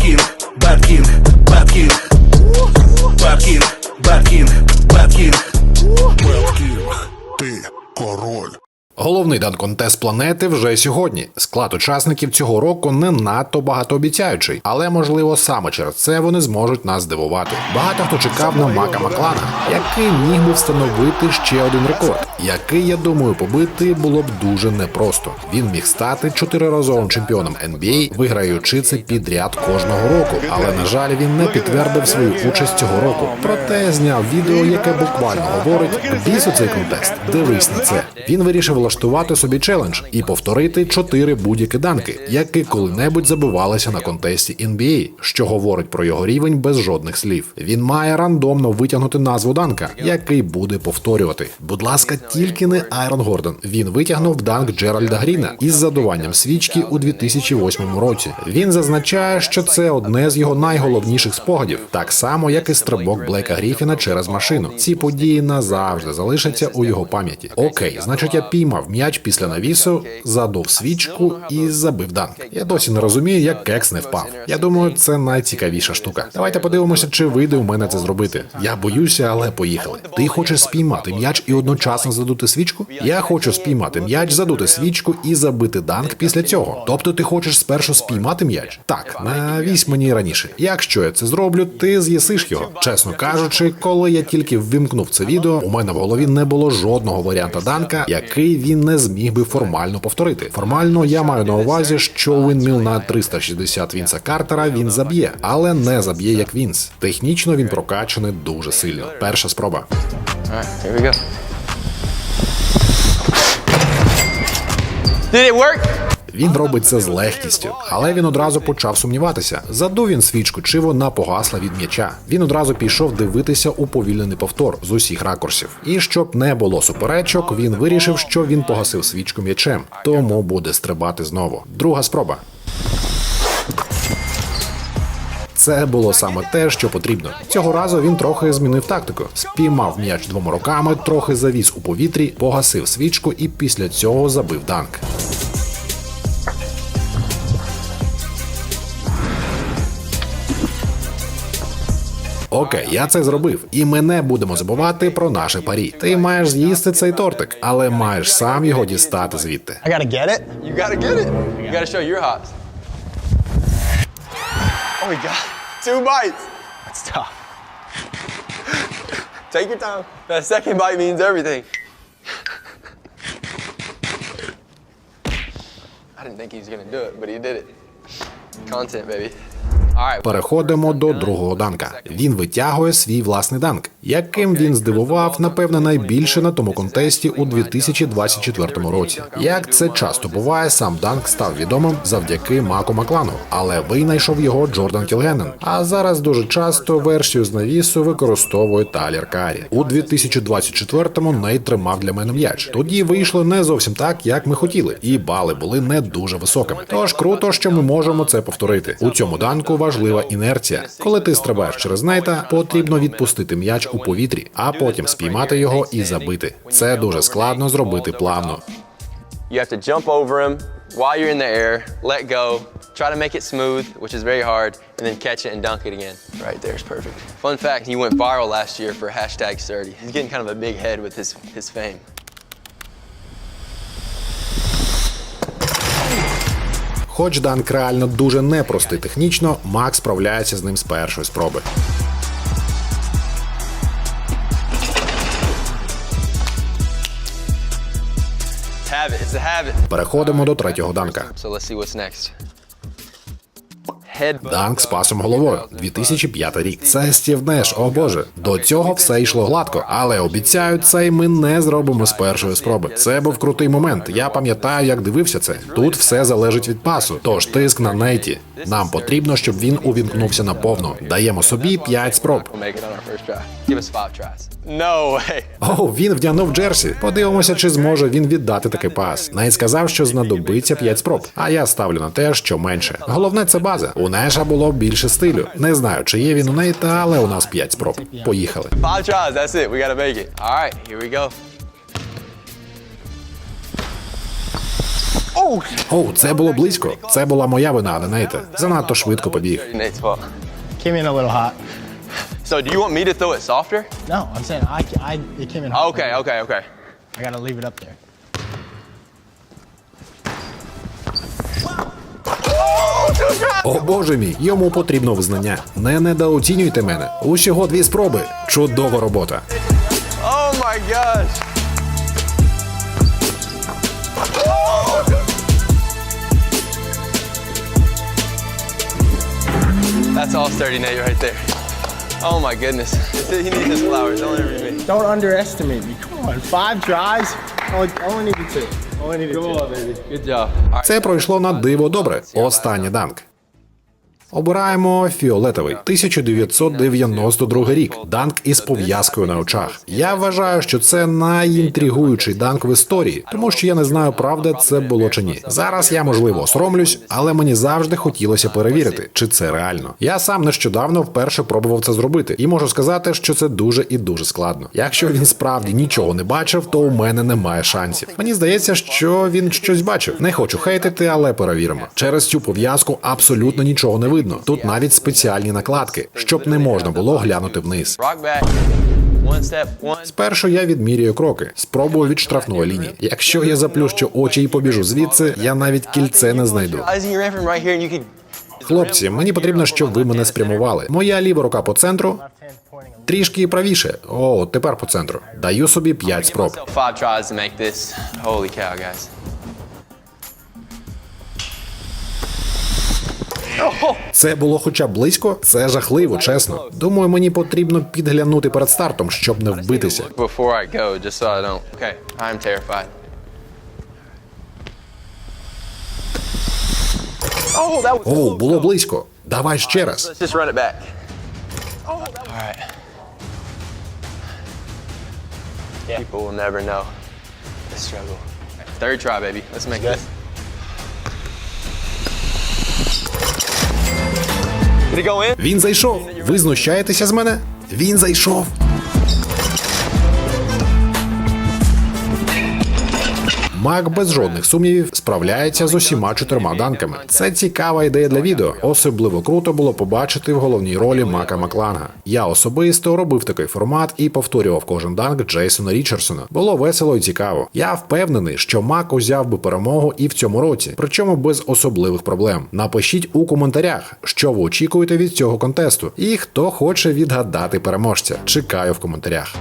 skin Головний данконтест планети вже сьогодні. Склад учасників цього року не надто багатообіцяючий, але можливо саме через це вони зможуть нас здивувати. Багато хто чекав на Мака Маклана, який міг би встановити ще один рекорд, який, я думаю, побити було б дуже непросто. Він міг стати чотириразовим чемпіоном NBA, виграючи це підряд кожного року. Але на жаль, він не підтвердив свою участь цього року. Проте зняв відео, яке буквально говорить: бісу цей контест. Дивись на це. Він вирішив влаштувати собі челендж і повторити чотири будь-які данки, які коли-небудь забивалися на контесті NBA, що говорить про його рівень без жодних слів. Він має рандомно витягнути назву данка, який буде повторювати. Будь ласка, тільки не Айрон Гордон. Він витягнув данк Джеральда Гріна із задуванням свічки у 2008 році. Він зазначає, що це одне з його найголовніших спогадів, так само як і стрибок Блейка Гріфіна через машину. Ці події назавжди залишаться у його пам'яті. Окей, значить, я піймав м'яч після навісу, задув свічку і забив данк. Я досі не розумію, як кекс не впав. Я думаю, це найцікавіша штука. Давайте подивимося, чи вийде у мене це зробити. Я боюся, але поїхали. Ти хочеш спіймати м'яч і одночасно задути свічку? Я хочу спіймати м'яч, задути свічку і забити данк після цього. Тобто ти хочеш спершу спіймати м'яч? Так, навісь мені раніше. Якщо я це зроблю, ти з'їсиш його. Чесно кажучи, коли я тільки ввімкнув це відео, у мене в голові не було жодного варіанта данка, який він не зміг би формально повторити. Формально я маю на увазі, що Винміл на 360 Вінса Картера він заб'є, але не заб'є як Вінс. Технічно він прокачаний дуже сильно. Перша спроба. Did it work? Він робить це з легкістю, але він одразу почав сумніватися. Задув він свічку, чи вона погасла від м'яча. Він одразу пішов дивитися уповільнений повтор з усіх ракурсів. І щоб не було суперечок, він вирішив, що він погасив свічку м'ячем, тому буде стрибати знову. Друга спроба. Це було саме те, що потрібно. Цього разу він трохи змінив тактику. Спіймав м'яч двома руками, трохи завіс у повітрі, погасив свічку і після цього забив данк. Окей, я це зробив, і ми не будемо забувати про наше парі. Ти маєш з'їсти цей тортик, але маєш сам його дістати звідти. I gotta get it. You gotta get it. You gotta show your hops. Oh my god. Two bites. It's tough. Take your time. That second bite means everything. I didn't think he was gonna do it, but he did it. Content, baby. Переходимо до другого данка. Він витягує свій власний данк, яким він здивував, напевне, найбільше на тому контесті у 2024 році. Як це часто буває, сам данк став відомим завдяки Маку Маклану, але винайшов його Джордан Кілгенен. А зараз дуже часто версію з навісу використовує Талір Карі. У 2024-му Нейт тримав для мене м'яч. Тоді вийшло не зовсім так, як ми хотіли, і бали були не дуже високими. Тож круто, що ми можемо це повторити. У цьому данку важлива інерція. Коли ти стрибаєш через нейта, потрібно відпустити м'яч у повітрі, а потім спіймати його і забити. Це дуже складно зробити плавно. Try to make it smooth, which is very hard, and then catch it and dunk it again. Right there's perfect. Fun fact, he went viral last year for hashtag sturdy. He's getting kind of a big head with his, his fame. Хоч данк реально дуже непростий технічно, Макс справляється з ним з першої спроби. Переходимо до третього данка. Данк з пасом головою. 2005 рік. Це Стів Неш, о боже. До цього все йшло гладко, але обіцяю, цей ми не зробимо з першої спроби. Це був крутий момент. Я пам'ятаю, як дивився це. Тут все залежить від пасу. Тож тиск на нейті. Нам потрібно, щоб він увімкнувся наповну. Даємо собі 5 спроб. О, він вдягнув Джерсі. Подивимося, чи зможе він віддати такий пас. Найт сказав, що знадобиться 5 спроб. А я ставлю на те, що менше. Головне це база. У Неша було більше стилю. Не знаю, чи є він у Нейта, але у нас 5 спроб. Поїхали. Five tries, that's it. We gotta make it. All right, here we go. Оу, це було близько. Це була моя вина, а не Нейта. Занадто швидко побіг. Nate's fault. Came in a little hot. So do you want me to throw it softer? No, I'm saying I, I it came in hot. Okay, okay, okay. I gotta leave it up there. О боже мій, йому потрібно визнання. Не недооцінюйте мене. Усього дві спроби. Чудова робота. Oh my gosh. That's all sturdy Nate right there. Oh my goodness. He needs his flowers. Don't ever me. Don't underestimate me. Come on, five drives. Only, only needed two. Only needed two. Good job. Це пройшло на диво добре. Останній данк. Обираємо фіолетовий 1992 рік. Данк із пов'язкою на очах. Я вважаю, що це найінтригуючий данк в історії, тому що я не знаю, правда це було чи ні. Зараз я можливо соромлюсь, але мені завжди хотілося перевірити, чи це реально. Я сам нещодавно вперше пробував це зробити, і можу сказати, що це дуже і дуже складно. Якщо він справді нічого не бачив, то у мене немає шансів. Мені здається, що він щось бачив. Не хочу хейтити, але перевіримо. Через цю пов'язку абсолютно нічого не видно. Тут навіть спеціальні накладки, щоб не можна було глянути вниз. Спершу я відмірюю кроки, спробую від штрафної лінії. Якщо я заплющу очі і побіжу звідси, я навіть кільце не знайду. Хлопці, мені потрібно, щоб ви мене спрямували. Моя ліва рука по центру, трішки правіше. О, тепер по центру. Даю собі 5 спроб. Це було хоча б близько. Це жахливо, чесно. Думаю, мені потрібно підглянути перед стартом, щоб не вбитися. Oh. О, було близько. Давай ще раз. People will never know the struggle. Third try, baby. Let's make this. Він зайшов. Ви знущаєтеся з мене? Він зайшов. Мак без жодних сумнівів справляється з усіма чотирма данками. Це цікава ідея для відео. Особливо круто було побачити в головній ролі Мака Макланга. Я особисто робив такий формат і повторював кожен данк Джейсона Річардсона. Було весело і цікаво. Я впевнений, що Мак узяв би перемогу і в цьому році, причому без особливих проблем. Напишіть у коментарях, що ви очікуєте від цього контесту, і хто хоче відгадати переможця. Чекаю в коментарях.